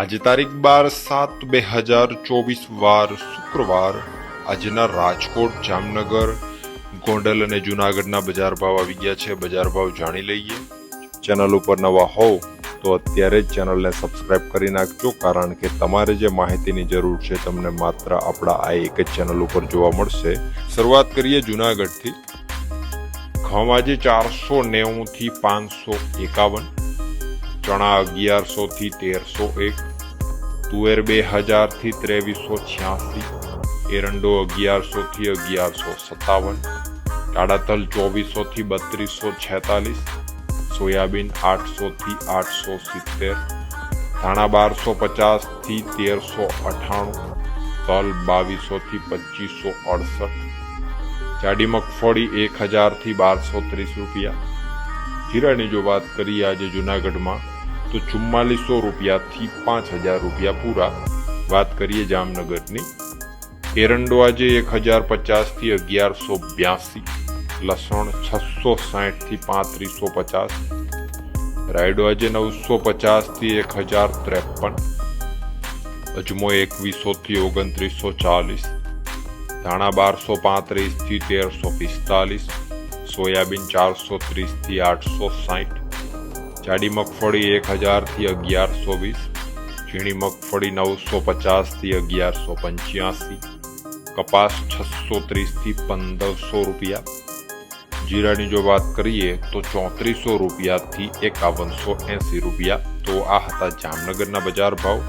આજે તારીખ બાર સાત બે હજાર ચોવીસ વાર શુક્રવાર આજના રાજકોટ, જામનગર, ગોંડલ અને જુનાગઢના બજાર ભાવ આવી ગયા છે. બજાર ભાવ જાણી લઈએ. ચેનલ ઉપર નવા હોવ તો અત્યારે જ ચેનલને સબસ્ક્રાઇબ કરી નાખજો, કારણ કે તમારે જે માહિતીની જરૂર છે તમને માત્ર આપણા આ એક જ ચેનલ ઉપર જોવા મળશે. શરૂઆત કરીએ જુનાગઢથી. ઘઉં આજે ચારસો નેવું થી પાંચસો એકાવન. ચણા અગિયારસો થી તેરસો એક, તુવેર બે હજારથી ત્રેવીસો છ્યાસી, એરંડો અગિયારસો થી અગિયારસો સત્તાવન કાળાતલ ચોવીસોથી બત્રીસો છેતાલીસ, સોયાબીન આઠસો થી આઠસો સિત્તેર, ધાણા બારસો પચાસથી તેરસો અઠાણું, તલ બાવીસો થી પચીસો અડસઠ, જાડી મગફળી એક હજારથી બારસો ત્રીસ રૂપિયા. જીરાની જો વાત કરીએ આજે જુનાગઢમાં તો ચુમ્માલીસો રૂપિયાથી પાંચ હજાર રૂપિયા પૂરા. વાત કરીએ જામનગરની. એરંડો આજે એક હજાર પચાસથી અગિયારસો બ્યાસી. લસણ છસો સાઠથી પાંત્રીસો પચાસ. રાયડો આજે નવસો પચાસથી એક હજાર ત્રેપન. અજમો એકવીસોથી ઓગણત્રીસો ચાલીસ. ધાણા બારસો પાંત્રીસથી તેરસો પિસ્તાલીસ. સોયાબીન ચારસો ત્રીસથી આઠસો સાઠ જાડી મગફળી એક હજારથી અગિયારસો વીસ ઝીણી મગફળી નવસો પચાસથી અગિયારસો પંચ્યાસી કપાસ છસો ત્રીસથી પંદરસો રૂપિયા. જીરાની જો વાત કરીએ તો ચોત્રીસો રૂપિયાથી એકાવનસો એંસી રૂપિયા. તો આ હતા જામનગરના બજાર ભાવ.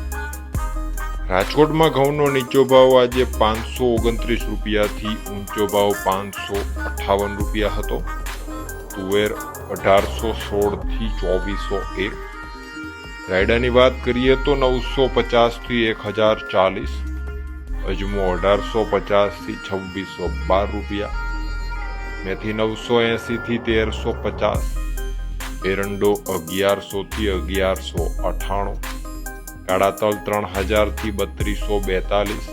રાજકોટમાં ઘઉંનો નીચો ભાવ આજે પાંચસો ઓગણત્રીસ રૂપિયાથી ઊંચો ભાવ પાંચસો અઠાવન રૂપિયા હતો. તુવેર અઢારસો સોળથી ચોવીસો એક. રાયડાની વાત કરીએ તો નવસો પચાસથી એક હજાર ચાલીસ. અજમો અઢારસો પચાસથી છવ્વીસો બાર રૂપિયા. મેથી નવસો એંસીથી તેરસો પચાસ. એરંડો અગિયારસોથી અગિયારસો અઠાણું. કાળા તલ ત્રણ હજારથી બત્રીસો બેતાલીસ.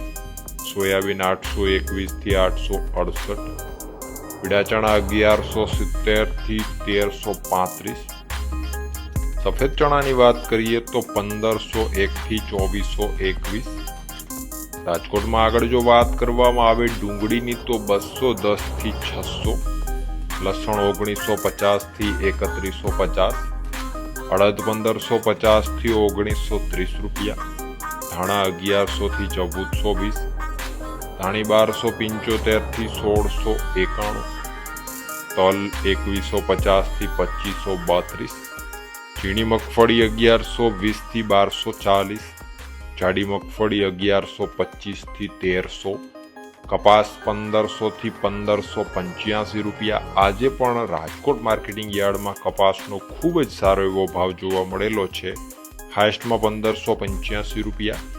સોયાબીન આઠસો એકવીસથી આઠસો અડસઠ. પીળા ચણા અગિયારસો સિત્તેરથી તેરસો પાંત્રીસ. સફેદ ચણાની વાત કરીએ તો પંદરસો એકથી ચોવીસો એકવીસ. રાજકોટમાં આગળ જો વાત કરવામાં આવે ડુંગળીની તો બસો દસથી છસો, લસણ ઓગણીસો પચાસથી એકત્રીસો પચાસ, અડદ પંદરસો પચાસથી ઓગણીસો ત્રીસ રૂપિયા, ધાણા અગિયારસોથી ચૌદસો વીસ ધાણી બારસો પંચોતેરથી સોળસો એકાણું, તલ એકવીસો પચાસથી પચીસો બત્રીસ ઝીણી મગફળી અગિયારસો વીસથી બારસો ચાલીસ, જાડી મગફળી અગિયારસો પચીસથી તેરસો, કપાસ પંદરસોથી પંદરસો પંચ્યાસી રૂપિયા. આજે પણ રાજકોટ માર્કેટિંગ યાર્ડમાં કપાસનો ખૂબ જ સારો એવો ભાવ જોવા મળેલો છે. હાઈસ્ટમાં પંદરસો પંચ્યાસી રૂપિયા.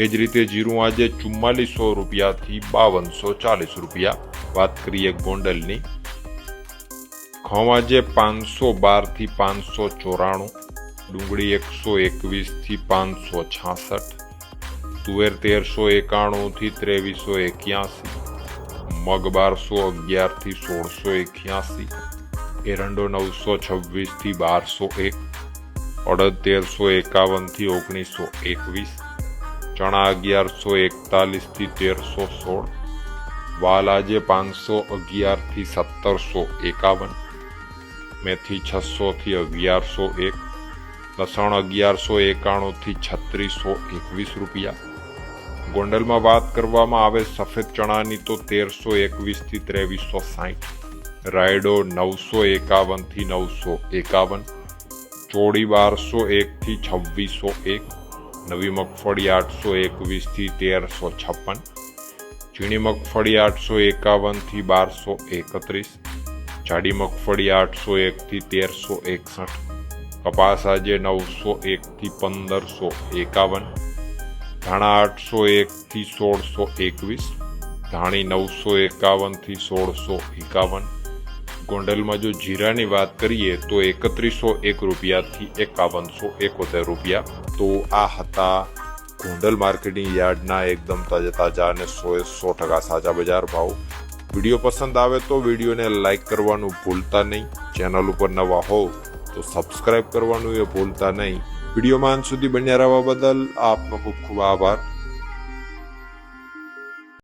એ જ રીતે જીરું આજે ચુમ્માલીસો રૂપિયાથી બાવનસો ચાલીસ રૂપિયા. વાત કરીએ ગોંડલની ઘઉં આજે પાંચસો બારથી પાંચસો ચોરાણું, ડુંગળી એકસો એકવીસથી પાંચસો છાસઠ, તુવેર તેરસો એકાણુંથી ત્રેવીસો એક્યાસી, મગ બારસો અગિયારથી સોળસો એક્યાસી, એરંડો નવસો છવ્વીસથી બારસો એક, અડદ તેરસો એકાવનથી ઓગણીસો એકવીસ ચણા અગિયારસો એકતાલીસથી તેરસો સોળ, વાલાજે પાંચસો અગિયારથી સત્તરસો એકાવન, મેથી છસોથી અગિયારસો એક, લસણ અગિયારસો એકાણુંથી છત્રીસો એકવીસ રૂપિયા. ગોંડલમાં વાત કરવામાં આવે સફેદ ચણાની તો તેરસો એકવીસથી ત્રેવીસો સાઠ રાયડો નવસો એકાવનથી નવસો એકાવન ચોડી બારસો એકથી છવ્વીસો એક નવી મગફળી આઠસો એકવીસથી તેરસો છપ્પન, ઝીણી મગફળી આઠસો એકાવનથી બારસો એકત્રીસ, જાડી મગફળી આઠસો એકથી તેરસો એકસઠ, કપાસ આજે નવસો એકથી પંદરસો એકાવન, ધાણા આઠસો એકથી સોળસો એકવીસ, ધાણી નવસો એકાવનથી સોળસો એકાવન ગોંડલમાં જો જીરાની વાત કરીએ તો એકત્રીસો એક રૂપિયાથી એકાવનસો એકોતેર રૂપિયા. તો આ હતા ગોંડલ માર્કેટિંગ યાર્ડના એકદમ તાજા તાજા અને સોએ સો ટકા સાચા બજાર ભાવ. વીડિયો પસંદ આવે તો વિડીયોને લાઇક કરવાનું ભૂલતા નહીં. ચેનલ ઉપર નવા હોવ તો સબસ્ક્રાઇબ કરવાનું એ ભૂલતા નહીં. વિડીયોમાં અંત સુધી બન્યા રહેવા બદલ આપનો ખૂબ ખૂબ આભાર.